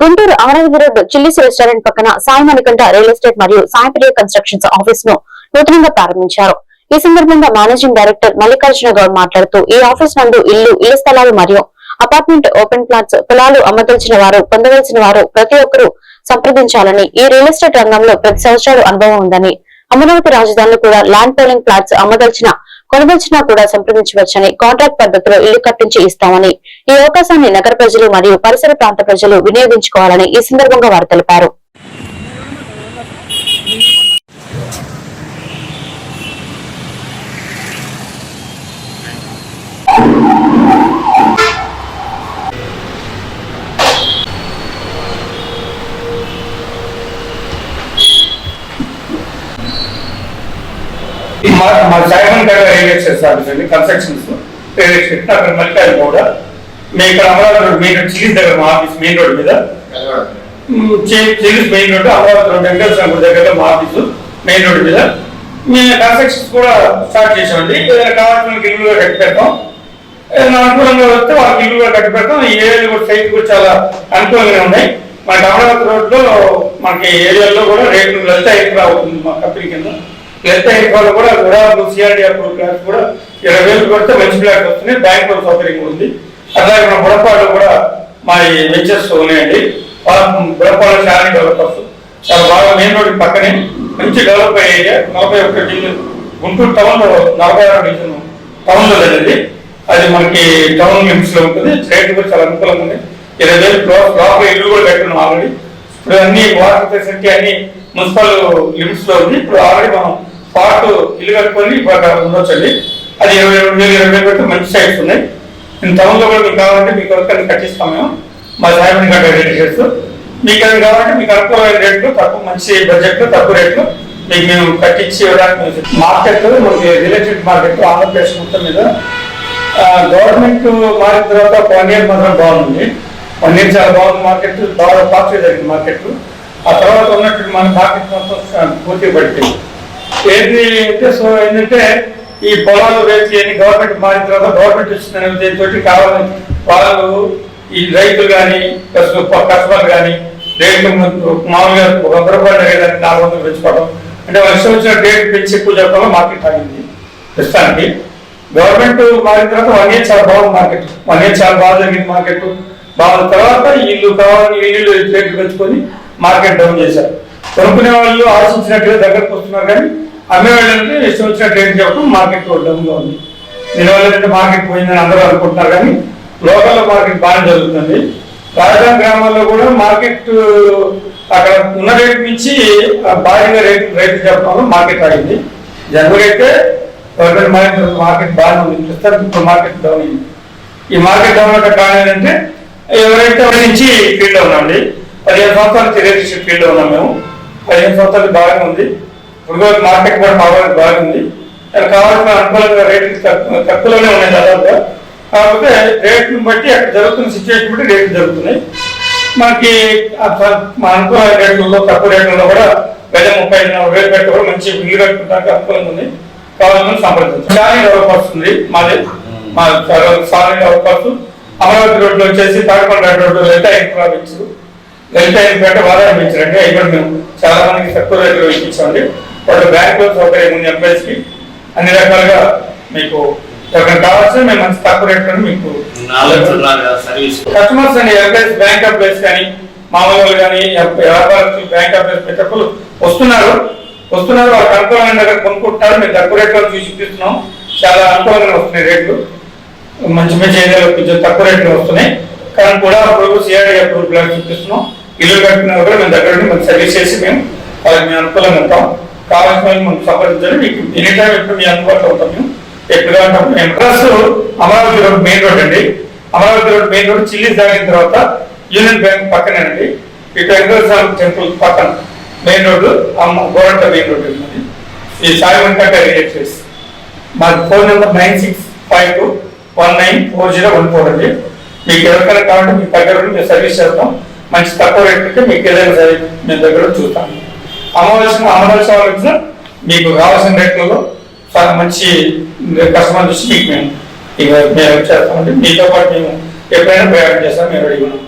Guntur Amaravati road Chillies restaurant పక్కన Sai Manikanta real estate మరియు Saipriya constructions ఆఫీస్ను నూతనంగా ప్రారంభించారు. ఈ సందర్భంగా మేనేజింగ్ డైరెక్టర్ మల్లికార్జున గౌడ్ మాట్లాడుతూ ఈ ఆఫీస్ నందు ఇల్లు ఇళ్ళ స్థలాలు మరియు అపార్ట్మెంట్ ఓపెన్ ప్లాట్స్ పొలాలు అమ్మదలిచిన వారు పొందవలసిన వారు ప్రతి ఒక్కరూ సంప్రదించాలని ఈ రియల్ ఎస్టేట్ రంగంలో ప్రతి సంవత్సరాలు అనుభవం ఉందని అమరావతి రాజధానిలో కూడా ల్యాండ్ పోలింగ్ ప్లాట్స్ అమ్మదలిచిన కొనదలిచినా కూడా సంప్రదించవచ్చని కాంట్రాక్ట్ పద్ధతిలో ఇల్లు కట్టించి ఇస్తామని ఈ అవకాశాన్ని నగర ప్రజలు మరియు పరిసర ప్రాంత ప్రజలు వినియోగించుకోవాలని ఈ సందర్భంగా వారు తెలిపారు ఈ మా మా సైమన్ గారు రియల్ ఎస్టేట్ సర్వీస్ అండి కన్స్ట్రక్షన్స్ రియల్ ఎస్టేట్ అక్కడ మల్లికాయలు కూడా మీ ఇక్కడ Amaravati road main road Chillies దగ్గర మా ఆఫీస్ మెయిన్ రోడ్ మీద. Chillies main road Amaravati road Venkateswara దగ్గర మా ఆఫీసు మెయిన్ రోడ్ మీద. మేము కన్స్ట్రక్షన్స్ కూడా స్టార్ట్ చేసామండి కావాల్సిన ఇల్లు కూడా కట్టి పెడతాం. అనుకూలంగా వస్తే వాళ్ళకి ఇల్లు కూడా కట్టి పెడతాం. ఈ ఏరియాలు కూడా సైట్ కూడా చాలా అనుకూలంగానే ఉన్నాయి. మనకి అమరావతి రోడ్లో మనకి ఏరియాలో కూడా రేట్లు లలిత ఎక్కువ అవుతుంది మా కంపెనీ కింద. ఎంత ఎక్కువ కూడా గుడాలు సిఆర్డీ అప్రూవ్ కూడా ఇరవై వేలు కొడితే మంచి ఫ్లాట్ వస్తున్నాయి బ్యాంక్ లోన్ సౌకర్యం ఉంది. అలాగే మన బుడపాడు కూడా మా ఈ వెంచర్స్ ఉన్నాయండి. బుడపాడు చాలా డెవలపర్స్ చాలా బాగా మెయిన్ రోడ్ పక్కనే మంచి డెవలప్ అయ్యే ఏరియా. నలభై ఒక్క డివిజన్ గుంటూరు టౌన్లో నలభై ఆరు డివిజన్ టౌన్లో జరిగింది. అది మనకి టౌన్ లిమిట్స్లో ఉంటుంది. రేట్ కూడా చాలా అనుకూలంగా ఉంది. ఇరవై వేలు లో- లోపల ఇల్లు కూడా కట్టున్నాం ఆల్రెడీ. ఇప్పుడు అన్ని వాటర్ ఫెసిలిటీ అన్ని మున్సిపల్ లిమిట్స్లో ఉంది. ఇప్పుడు ఆల్రెడీ మనం పార్ట్ ఇల్లు కట్టుకొని ఉండొచ్చండి. అది ఇరవై రెండు వేలు ఇరవై వేలు పెడితే మంచి సైట్స్ ఉన్నాయి. నేను టౌన్లో కూడా మీకు కావాలంటే మీకు వరకు కట్టిస్తాం మేము. మా సాయం కట్టే చేస్తూ. మీకు అది కావాలంటే మీకు అనుకూలమైన రేట్లు తక్కువ మంచి బడ్జెట్లో తక్కువ రేట్లు మీకు మేము కట్టించి ఇవ్వడానికి మార్కెట్ మనకి రిలేటెడ్ మార్కెట్ ఆంధ్రప్రదేశ్ మొత్తం మీద గవర్నమెంట్ మారిన తర్వాత వన్ ఇయర్ మాత్రం బాగుంది. వన్ ఇయర్ చాలా బాగుంది మార్కెట్ బాగా పాజిటివ్ జరిగింది మార్కెట్ ఆ తర్వాత ఉన్నట్టు మన మార్కెట్ మొత్తం పూర్తి పడిపోయింది. ఏంటి అంటే సో ఏంటంటే ఈ పొలాలు రేట్లు గవర్నమెంట్ మారిన తర్వాత గవర్నమెంట్ ఇచ్చిన దీంతో కావాలని వాళ్ళు ఈ రైతులు కానీ కస్టమర్ కానీ రేట్లు మామూలుగా ఒక వంద రూపాయలు అడిగేదాన్ని నాలుగు వందలు పెంచుకోవడం. అంటే వాళ్ళు ఇష్టం వచ్చిన రేట్ పెంచి ఎక్కువ చెప్పడం మార్కెట్ ఆగింది. ప్రస్తుతానికి గవర్నమెంట్ మారిన తర్వాత వన్ ఇయర్ చాలా బాగుంది మార్కెట్ వన్ ఇయర్ చాలా బాగా జరిగింది మార్కెట్ బాగున్న తర్వాత ఇల్లు కావాలని ఇల్లు రేట్లు పెంచుకొని మార్కెట్ డౌన్ చేశారు. కొనుక్కునే వాళ్ళు ఆశించినట్టుగా దగ్గరకు వస్తున్నారు కానీ అమ్మే వాళ్ళంటే ఇష్టం వచ్చిన ట్రేడ్ చెప్పడం మార్కెట్ డౌన్గా ఉంది. దీనివల్ల ఏంటంటే మార్కెట్ పోయిందని అందరూ అనుకుంటున్నారు కానీ లోకల్ మార్కెట్ బాగా జరుగుతుంది. రాజధాని గ్రామాల్లో కూడా మార్కెట్ అక్కడ ఉన్న రేటు నుంచి భారీగా రేట్ రేట్లు చెప్పడంలో మార్కెట్ ఆగింది. జనరల్ అయితే గవర్నమెంట్ మార్కెట్ మార్కెట్ బాగానే ఉంది. ప్రస్తుతానికి ఇప్పుడు మార్కెట్ డౌన్ అయింది. ఈ మార్కెట్ డౌన్ అవడం కారణం ఏంటంటే ఎవరైతే నుంచి ఫీల్డ్ ఉన్నామండి పదిహేను సంవత్సరాల నుంచి రియల్ ఫీల్డ్ ఉన్నాం మేము. పదిహేను సంవత్సరాలు బాగానే ఉంది. ఇప్పుడు మార్కెట్ కూడా బాగా బాగుంది. దానికి కావాల్సిన అనుకూలంగా రేట్లు తక్కువ- తక్కువలోనే ఉన్నాయి దాదాపుగా. కాకపోతే రేట్లను బట్టి అక్కడ జరుగుతున్న సిచ్యువేషన్ బట్టి రేట్లు జరుగుతున్నాయి. మనకి మా అనుకూల రేట్లలో తక్కువ రేట్లలో కూడా వేల ముప్పై ఐదు నలభై వేలు పెట్టి కూడా మంచి ఇల్లు కట్టుకోవడానికి అనుకూలంగా ఉంది. కావాలని సంప్రదించాలి చాలా డెవలప్ వస్తుంది? మాది. మా సారీ డెవలప్ వస్తుంది? అమరావతి రోడ్లో వచ్చేసి తాడకొండ రోడ్డు లలిత ఇన్ఫ్రా పెంచు లలిత ఇన్ఫ్రా వాదాలు పెంచారండి అవి కూడా మేము చాలా మందికి తక్కువ రేట్లో ఇప్పించండి వాళ్ళు బ్యాంక్ సౌకర్యం ఉంది ఎంప్లాయీస్కి అన్ని రకాలుగా మీకు ఎవరికైనా కావాల్సిన మేము మంచి తక్కువ రేట్లో మీకు కస్టమర్స్ అండి ఎంప్లాయీస్ బ్యాంక్ ఎంప్లాయీస్ కానీ మామూలు కానీ వ్యాపారస్తులు బ్యాంక్ ఎంప్లాయీస్ ప్రతి వస్తున్నారు. వస్తున్నారు వాళ్ళకి అనుకూలమైన దగ్గర కొనుక్కుంటున్నారు మేము తక్కువ రేట్లో చూసి ఇప్పిస్తున్నాం చాలా అనుకూలంగా వస్తున్నాయి రేట్లు. మంచి మంచి ఏరియాలో కొంచెం తక్కువ రేట్లు వస్తున్నాయి. కానీ కూడా అప్పుడు సిఆర్డీ అప్రూవ్ ప్లాన్ చూపిస్తున్నాం. ఇల్లు కట్టినా కూడా మేము దగ్గర నుండి మంచి సర్వీస్ చేసి మేము వాళ్ళకి మేము అనుకూలంగా ఉంటాం. కావాల్సిన వాళ్ళు మనం సంప్రదించాలి మీకు ఎనీ టైం ఎప్పుడు మీ అందుబాటులో ఉంటాం మేము. ఎక్కడ ఉంటాం మేము plus Amaravati road main road అండి. Amaravati road main road Chillies దాటిన తర్వాత యూనియన్ బ్యాంక్ పక్కనేనండి. ఇటు వెంకటేశ్వర టెంపుల్ పక్కన మెయిన్ రోడ్డు అమ్మ గోరంట మెయిన్ రోడ్ ఉన్నది. ఈ సాయి వెంకట రిలేటివ్స్ చేసి మా phone number nine six five two one nine four zero one four అండి. మీకు ఎవరికైనా కావాలంటే మీ దగ్గర మేము సర్వీస్ చేస్తాం. మంచి తక్కువ రేట్కి మీకు ఏదైనా సరే మేము దగ్గర చూస్తాము అమ్మవలసిన అమ్మవలసిన వాళ్ళు మీకు కావాల్సిన రేట్లలో చాలా మంచి కస్టమర్ చూసి మీకు మేము ఇక మేము చేస్తామండి. మీతో పాటు మేము ఎప్పుడైనా ప్రయాణం చేస్తాం మేము రెడీ ఉన్నాం.